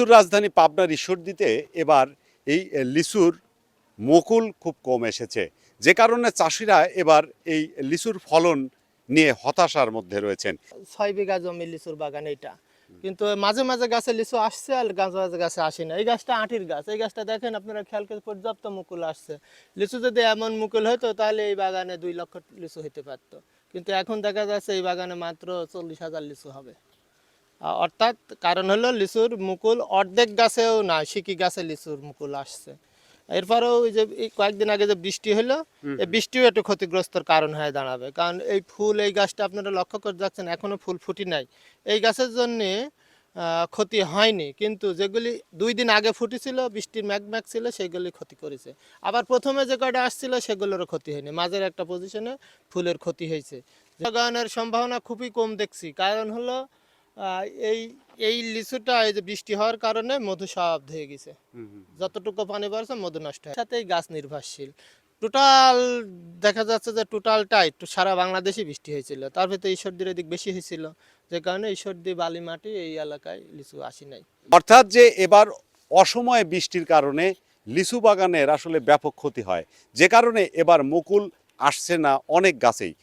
লিচুর রাজধানী পাবনার ঈশ্বরদীতে এবার এই লিচুর মুকুল খুব কম এসেছে। যে কারণে চাষিরা এবার এই লিচুর ফলন নিয়ে হতাশার মধ্যে রয়েছেন। ছয় বিঘা জমি লিচুর বাগান এটা কিন্তু মাঝে মাঝে গাছে লিচু আসছে আর গাছ মাঝে গাছে আসে না। এই গাছটা আঁটির গাছ। এই গাছটা দেখেন আপনারা খেয়াল করে পর্যাপ্ত মুকুল আসছে। লিচু যদি এমন মুকুল হতো তাহলে এই বাগানে দুই লক্ষ লিচু হইতে পারতো। কিন্তু এখন দেখা যাচ্ছে এই বাগানে মাত্র চল্লিশ হাজার লিচু হবে। অর্থাৎ কারণ হলো লিচুর মুকুল অর্ধেক গাছেও না সিকি গাছে লিচুর মুকুল আসছে। এরপরেও ওই যে কয়েকদিন আগে যে বৃষ্টি হলো এই বৃষ্টিও একটু ক্ষতিগ্রস্তর কারণ হয়ে দাঁড়াবে। কারণ এই ফুল এই গাছটা আপনারা লক্ষ্য করে যাচ্ছেন এখনও ফুল ফুটি নাই। এই গাছের জন্যে ক্ষতি হয়নি কিন্তু যেগুলি দুই দিন আগে ফুটেছিল বৃষ্টির ম্যাগ ম্যাগ ছিল সেগুলি ক্ষতি করেছে। আবার প্রথমে যে কয়টা আসছিল সেগুলোরও ক্ষতি হয়নি। মাঝের একটা পজিশনে ফুলের ক্ষতি হয়েছে। লাগানোর সম্ভাবনা খুবই কম দেখছি। কারণ হলো এই এই লিচুটা এই যে বৃষ্টি হওয়ার কারণে মধু সব ধুয়ে গেছে। যতটুকু পানি বাড়ছে মধু নষ্ট হয় সাথে এই গাছ নির্ভরশীল। টোটাল দেখা যাচ্ছে যে টোটালটাই সারা বাংলাদেশে বৃষ্টি হয়েছিল। তার ভিতরে ঈশ্বরদীর এদিক বেশি হয়েছিল। যে কারণে ঈশ্বরদী বালি মাটি এই এলাকায় লিচু আসি নাই। অর্থাৎ যে এবার অসময়ে বৃষ্টির কারণে লিচু বাগানের আসলে ব্যাপক ক্ষতি হয়। যে কারণে এবার মুকুল আসছে না অনেক গাছেই।